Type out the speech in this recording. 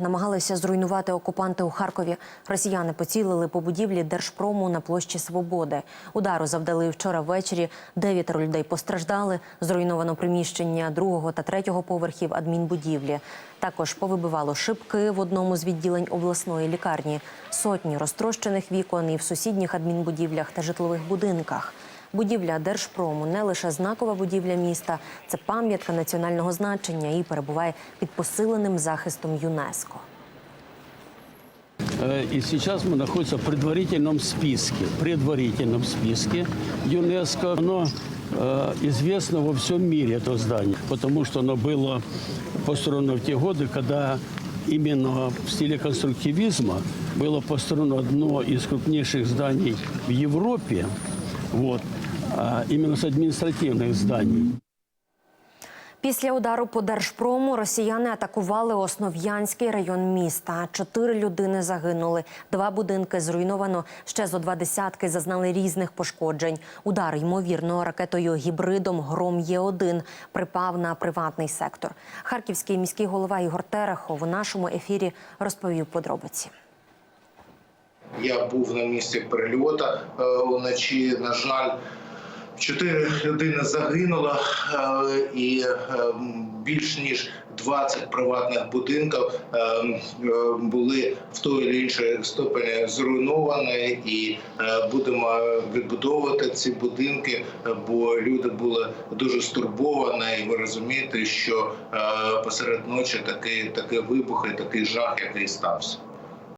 намагалися зруйнувати окупанти у Харкові. Росіяни поцілили по будівлі Держпрому на площі Свободи. Удару завдали вчора ввечері. Дев'ятеро людей постраждали. Зруйновано приміщення другого та третього поверхів адмінбудівлі. Також повибивало шибки в одному з відділень обласної лікарні. Сотні розтрощених вікон і в сусідніх адмінбудівлях та житлових будинках. Будівля Держпрому не лише знакова будівля міста, це пам'ятка національного значення і перебуває під посиленим захистом ЮНЕСКО. Э, И сейчас мы находимся в предварительном списке. Предварительном списке ЮНЕСКО. Оно э, известно во всем мире, это здание, потому что оно было построено в те годы, когда именно в стиле конструктивизма было построено одно из крупнейших зданий в Европе, вот, а именно с административных зданий. Після удару по Держпрому росіяни атакували Основ'янський район міста. Чотири людини загинули, два будинки зруйновано. Ще зо два десятки зазнали різних пошкоджень. Удар, ймовірно, ракетою гібридом Гром Є-1 припав на приватний сектор. Харківський міський голова Ігор Терехов у нашому ефірі розповів подробиці. Я був на місці прильоту е, вночі. На жаль, чотири людини загинуло, е, і е, більш ніж 20 приватних будинків е, були в той чи іншій ступені зруйновані, і будемо відбудовувати ці будинки, бо люди були дуже стурбовані. І ви розумієте, що посеред ночі такий такий вибух і такий жах, який стався.